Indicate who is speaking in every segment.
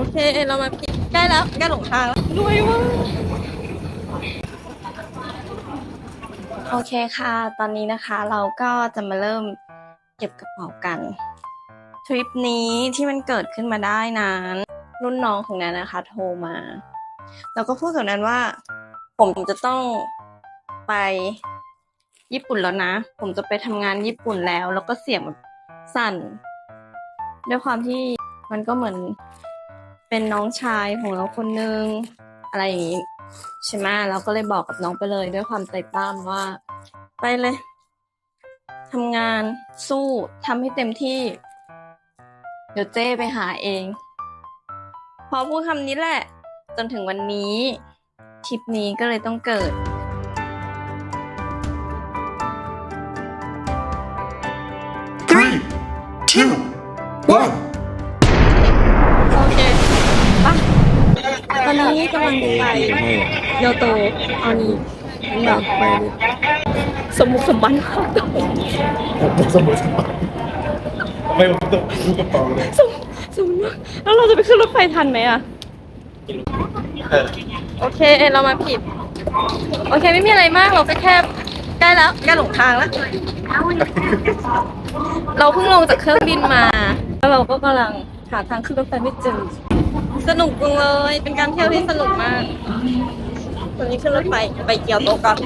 Speaker 1: โอเค เรามาผิดใกล้แล้วใกล้หลงทางแล้วรวยมากโอเคค่ะ ตอนนี้นะคะเราก็จะมาเริ่มเก็บกระเป๋ากัน ทริปนี้ที่มันเกิดขึ้นมาได้นั้น รุ่นน้องของแนนนะคะ โทรมาแล้วก็พูดกับแนนว่า ผมจะต้องไปญี่ปุ่นแล้วนะ ผมจะไปทำงานญี่ปุ่นแล้ว แล้วก็เสียงแบบสั่น ด้วยความที่มันก็เหมือน เป็นน้องชายของเราคนนึงอะไรอย่างนี้ใช่ไหมเราก็เลยบอกกับน้องไปเลยด้วยความใจป้ามว่า ไปเลยทำงานสู้ทำให้เต็มที่ เดี๋ยวเจ้ไปหาเอง พอพูดคำนี้แหละ จนถึงวันนี้ทริปนี้ก็เลยต้องเกิด กำลังจะไปโยโตเอานี้แบบ
Speaker 2: ไปเลย
Speaker 1: สมบุกสมบัน
Speaker 2: สมุดไม่ต้องดูกระเป๋าเลย
Speaker 1: สมสมแล้วเราจะไปขึ้นรถไฟทันไหมอะโอเคเรามาผิด โอเคไม่มีอะไรมากเราก็แค่ใกล้แล้วใกล้หลงทางแล้วเราเพิ่งลงจากเครื่องบินมา แล้วเราก็กำลังหาทางขึ้นรถไฟไม่เจอ สนุกจังเลย เป็นการเที่ยวที่สนุกมากวันนี้ขึ้นรถไฟไปเกียวโตก่อน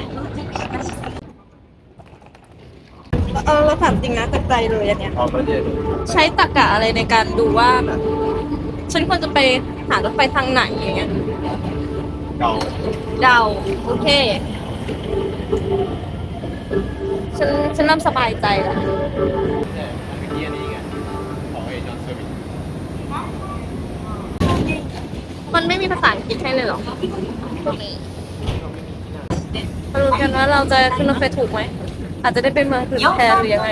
Speaker 1: เออเราถามจริงนะจากใจเลยอันเนี้ย
Speaker 2: เอาไปเลย
Speaker 1: ใช้ตรรกะอะไรในการดูว่าแบบฉันควรจะไปหารถไฟทางไหนอย่างเงี้ย
Speaker 2: เรา
Speaker 1: เดาโอเค ฉันฉันเริ่มสบายใจแล้วมันไม่มีภาษาอังกฤษให้เลยเหรอมาดูกันว่าเราจะขึ้นรถไฟถูกไหม อาจจะได้ไปเมืองอื่นแทนหรือยังไง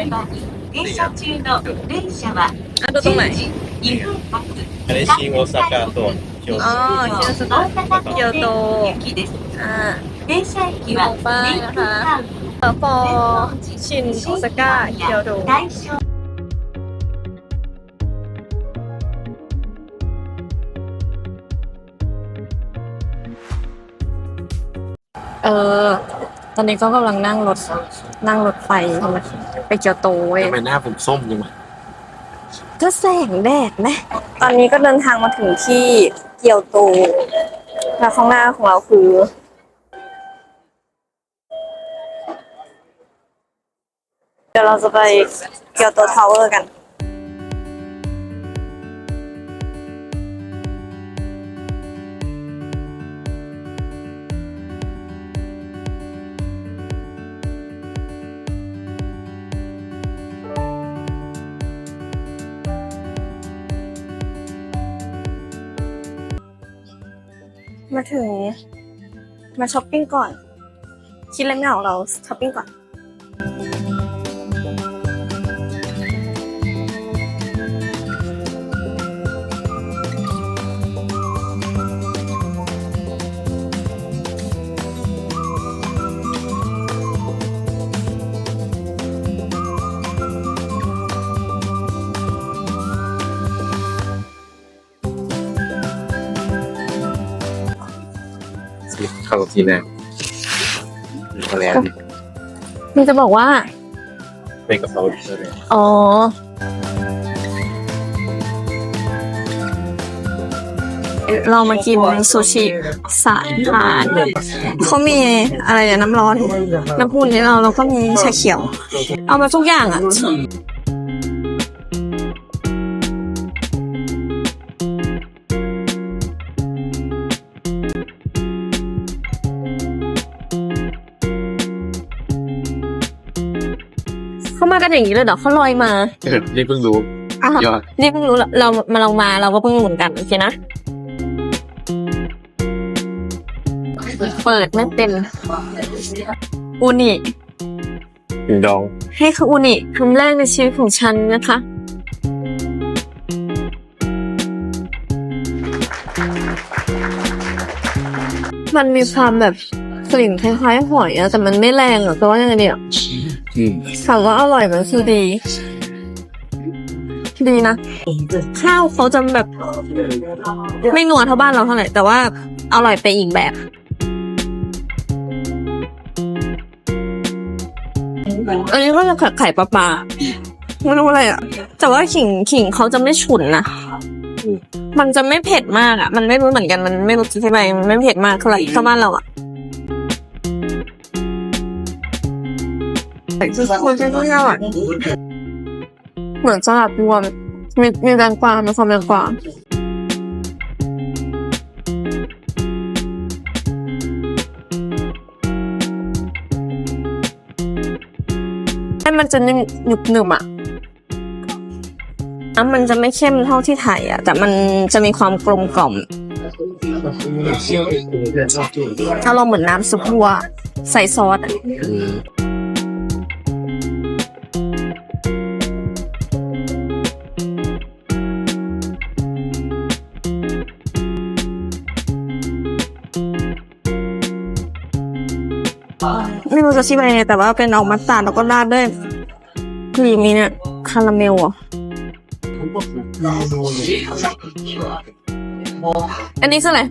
Speaker 3: 停車中の電車は
Speaker 1: อ่ะดูตรงไหน
Speaker 3: 2分発
Speaker 2: อันนี้ชิงโอซาก้าตัวเคียว
Speaker 1: อ๋อเคียวโต
Speaker 3: 大阪
Speaker 1: เกียวโต
Speaker 3: 行きです
Speaker 1: อ่า
Speaker 3: 電車駅は
Speaker 1: おばあや
Speaker 3: 年間間
Speaker 1: เออฟอชินโอซาก้าเกียวโต
Speaker 3: 大正
Speaker 1: เอ อ ตอนนี้ก็กำลังนั่งรถนั่งรถไฟไปเกียวโตเว้ย
Speaker 2: ทำไมหน้าผมส้มจังวะ
Speaker 1: ก็แสงแดดนะ ตอนนี้ก็เดินทางมาถึงที่เกียวโต แล้วข้างหน้าของเราคือเดี๋ยวเราจะไปเกียวโตทาวเวอร์กัน มาถึง มาช้อปปิ้งก่อน คิดเล่นงานของเราช้อปปิ้งก่อน
Speaker 2: เข้ากับที่แรกมาแล้ว
Speaker 1: นี่จะบอกว่า
Speaker 2: เป็นกระเป๋าเลย
Speaker 1: อ๋อ เรามากินซูชิสายพานเขามีอะไรเนี่ยน้ำร้อน น้ำพุนให้เราแล้วก็มีชาเขียว เอามาทุกอย่างอะ เขามากันอย่างนี้เลยเหรอเขาลอยมา
Speaker 2: เออนี่เพิ่งรู้
Speaker 1: อ้าวย
Speaker 2: อด
Speaker 1: นี่เพิ่งรู้เราเรามาเรามาเราก็เพิ่งรู้เหมือนกันโอเคนะ เปิดไม่เป็นอูนิ
Speaker 2: ถึงดอง
Speaker 1: ให้คืออูนิคำแรกในชีวิตของฉันนะคะมันมีความแบบกลิ่นคล้ายๆหอยอะแต่มันไม่แรงอะแต่ว่ายังไงเนี่ย
Speaker 2: อืม
Speaker 1: ถามว่าอร่อยมันคือดี ดีนะ ข้าวเขาจะแบบ ไม่นัวเท่าบ้านเราเท่าไหร่ แต่ว่าอร่อยไปอีกแบบอันนี้ก็จะไข่ไข่ปลาปลาไม่รู้อะไรอะ แต่ว่าขิงขิงเขาจะไม่ฉุนนะ มันจะไม่เผ็ดมากอะ มันไม่รู้เหมือนกัน มันไม่รู้จะอธิบายมันไม่เผ็ดมากเท่าไหร่เท่าบ้านเราอะ มันจะไม่อร่อยเหมือนสลัดรวมมีมีแตงกวามีความแตงกวาให้มันจะหนึบหนึบหนึบอะน้ำมันจะไม่เข้มเท่าที่ไทยอะ แต่มันจะมีความกลมกล่อมถ้าเราเหมือนน้ำซุปวัว ใส่ซอสอะ ไม่รู้จะชี้ไปยังไงแต่ว่าเป็นออกมัสตาร์ดแล้วก็ราดด้วยครีมนี้เนี่ยคาราเมลอะอันนี้คืออะไร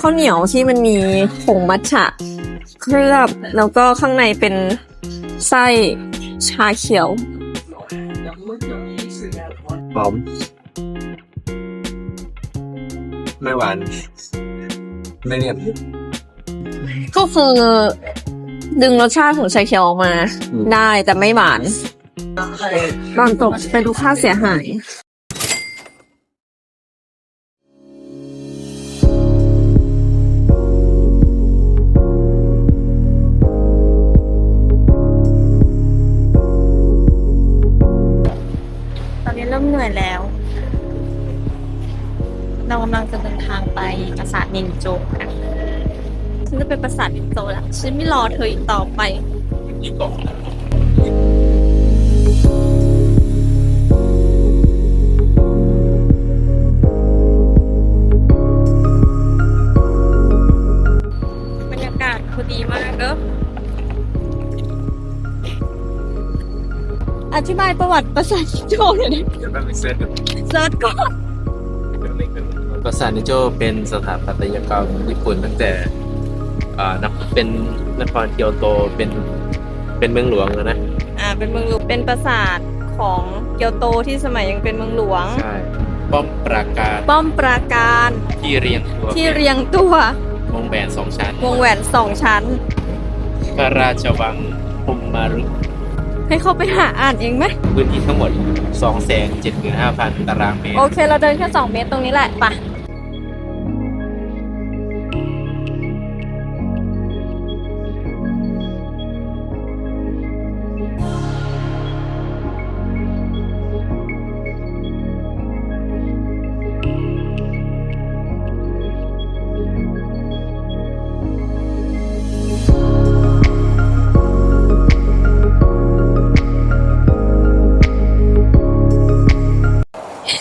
Speaker 1: ข้าวเหนียวที่มันมีผงมัทฉะ เคลือบแล้วก็ข้างในเป็นไส้ชาเขียว
Speaker 2: หอมไม่หวาน ไม่เลี่ยน
Speaker 1: ก็คือดึงรสชาติของชาเขียวออกมา
Speaker 2: อืม
Speaker 1: ได้แต่ไม่หวานตอนจบไปดูค่าเสียหาย ตอนนี้เริ่มเหนื่อยแล้ว เรากำลังจะเดินทางไปปราสาทนินโจกันฉันจะ เป็นปราสาทนินโจแล้วฉันไม่รอเธออีกต่อไป บรรยากาศคือดีมากเนอะอธิบายประวัติปราสาทนินโจหน่อยดิ
Speaker 2: เดี๋ยวแป๊บนึงเซ็ต
Speaker 1: เซิร์ชก่อน
Speaker 2: ปราสาทนิโจเป็นสถาปัตยกรรมญี่ปุ่นตั้งแต่อ่า นับเป็นนครเกียวโตเป็นเป็นเมืองหลวงแล้วนะ
Speaker 1: อ่าเป็นเมืองหลวงเป็นปราสาทของเกียวโตที่สมัยยังเป็นเมืองหลวง
Speaker 2: ใช่ป้อมปราการ
Speaker 1: ป้อมปราการ
Speaker 2: ที่เรียงตัว
Speaker 1: ที่เรียงตัว
Speaker 2: วงแหวนสองชั้น
Speaker 1: วงแหวนสองชั้น
Speaker 2: พระราชวังพุมมารุ
Speaker 1: ให้เขาไปหาอ่านเองไหม
Speaker 2: พื้นที่ทั้งหมด275,000ตารางเมตร
Speaker 1: โอเค เราเดินแค่สองเมตรตรงนี้แหละไปะ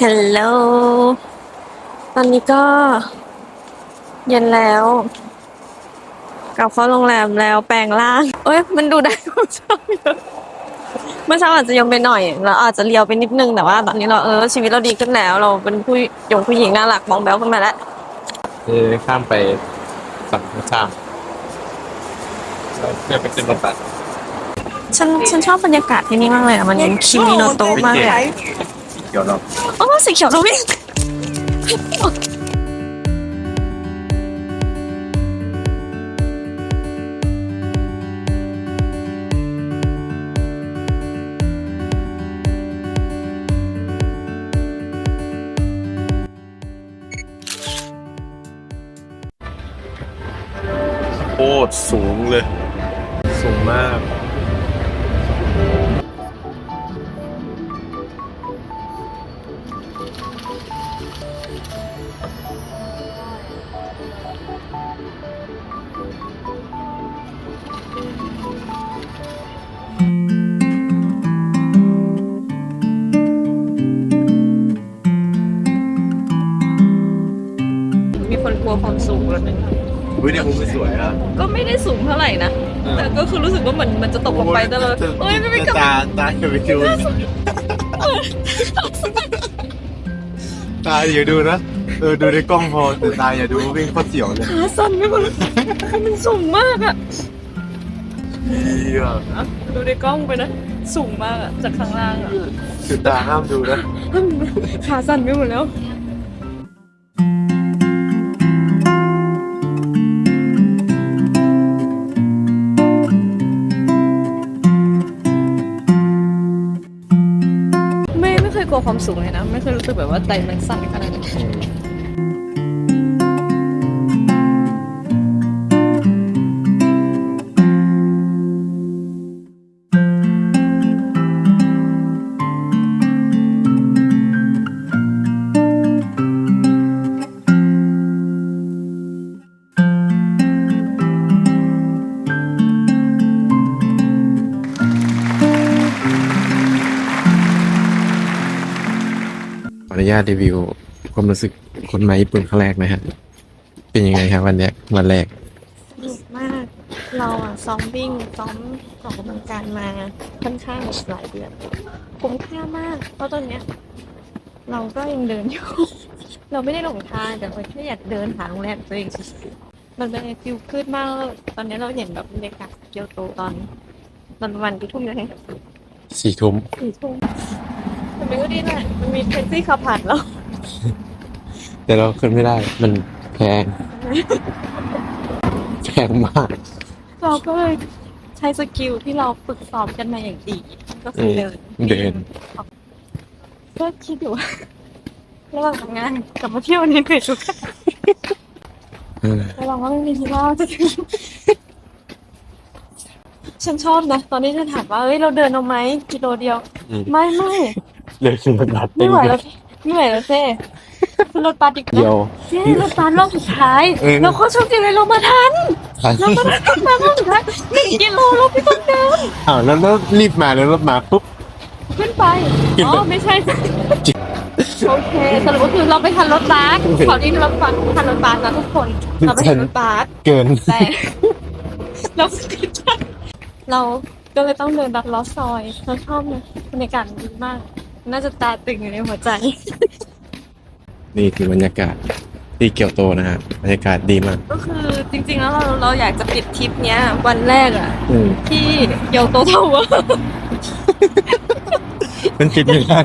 Speaker 1: ฮัลโหล ตอนนี้ก็ เย็นแล้ว กลับเข้าโรงแรมแล้วแปลงร่าง เอ้ย มันดูได้เมื่อเช้าเยอะเมื่อเช้าอาจจะยังไปหน่อยแล้วอาจจะเลียวไปนิดนึง แต่ว่าตอนนี้เราเออชีวิตเราดีขึ้นแล้ว เราเป็นผู้หยงผู้หญิงน่ารักมองแบลขึ้นมาแล้ว
Speaker 2: คือข้ามไปฝั่งตรงข้ามเพื่อไปขึ้นรถบัส
Speaker 1: ฉันฉันชอบบรรยากาศที่นี่มากเลยอะ มันเป็นคิมิโนโตะมากเลยอะ
Speaker 2: เดี๋ยวเรา
Speaker 1: โอ้สีเขียวเราวิ่ง
Speaker 2: โคตรสูงเลย สูงมาก
Speaker 1: ลัวความสูงแล้วนึง
Speaker 2: อุ้ยเนี่ยมุมสวยอะ
Speaker 1: ก็ไม่ได้สูงเท่าไหร่นะแต่ก็คือรู้สึกว่าเหมือนมันจะตกลงไปตลอดเอ้ยไม่ไม่กลับ
Speaker 2: ตาตาจะไปดู
Speaker 1: โอ้
Speaker 4: ตาอย่าดูนะเออดูในกล้องพอแต่ตาอย่าดูวิ่งโคตรเสียวเลย
Speaker 1: ขาสั่นไปหมดเลยมันสูงมากอะ
Speaker 4: เหี้ย
Speaker 1: ดูในกล้องไปนะ สูงมากอะจากข้างล่างอะ
Speaker 4: คือตาห้ามดูนะ
Speaker 1: ขาสั่นไปหมดแล้ว กลัวความสูงเลยนะ ไม่เคยรู้สึกแบบว่าใจมันสั่นขนาดนี้น
Speaker 2: นุญาตรีวิวความรู้สึกคนมาญี่ปุ่นครั้งแรกนะฮะ เป็นยังไงครับวันเนี้ยวันแรก
Speaker 1: สนุกมาก เราอะซ้อมวิ่งซ้อมออกกำลังกายมาค่อนข้างหลายเดือนคุ้มค่ามาก เพราะตอนเนี้ย เราก็ยังเดินอยู่ เราไม่ได้หลงทางแต่เราแค่อยากเดินหาโรงแรมตัวเองเฉยๆมันเป็นฟิลขึ้นมากตอนนี้เราเห็นแบบบรรยากาศเกียวโตตอนตอนประมาณกี่ทุ่มยังไง
Speaker 2: สี่ทุ่ม
Speaker 1: สี่ทุ่ม มันก็ดีแหละมันมีแท็กซี่ขับผ่านเรา
Speaker 2: แต่เราขึ้นไม่ได้ มันแพง แพงมาก
Speaker 1: เราก็เลยใช้สกิลที่เราฝึกซ้อมกันมาอย่างดี ก็คือเดิน
Speaker 2: เดิน
Speaker 1: ก็คิดอยู่ว่าระหว่างทำงานกับมาเที่ยวนี่เหนื่อยทุก
Speaker 2: เออ
Speaker 1: ระหวังว่าไม่มีที่เล่าจะถึงฉันชอบนะ ตอนนี้ฉันถามว่าเอ้ยเราเดินเอาไหมกิโลเดียว
Speaker 2: อืม
Speaker 1: ไม่ไม่
Speaker 2: เลยขึ้นรถบัส
Speaker 1: ไม่ไหวแล้วไม่ไหวแล้วเซ่ขึ้นรถบัสดีก
Speaker 2: เดีย
Speaker 1: ว่าวเซ่รถบัสรอบสุดท้าย
Speaker 2: เออ
Speaker 1: เราโคตรโชคดีเลยเรามาทัน
Speaker 2: ทัน
Speaker 1: เรามาทันมารอบสุดท้ายหนึ่งกิโลเราไม่ต้องเดิน
Speaker 2: อ้าวแล้วแล้วรีบมาแล้วรถมาปุ๊บ
Speaker 1: ขึ้นไป
Speaker 2: ขึ้น
Speaker 1: อ๋
Speaker 2: ไป
Speaker 1: อไม่ใช่โอเคสรุปก็คือเราไปทันรถบัส
Speaker 2: โอเค
Speaker 1: ขอที่เราฟังทันรถบัสนะทุกคนเราไปทันรถบัส
Speaker 2: เกิน
Speaker 1: แต่เราเราก็เลยต้องเดินดัดล้อซอยเราชอบนะบรรยากาศดีมาก น่าจะตาตึงอยู่ในหัวใจ
Speaker 2: นี่คือบรรยากาศที่เกียวโตนะฮะบรรยากาศดีมาก
Speaker 1: ก็คือจริงๆแล้วเราเราอยากจะปิดทริปเนี้ย วันแรกอะ
Speaker 2: อืม
Speaker 1: ที่เกียวโตทาวเวอร์
Speaker 2: มันปิดไม่ได้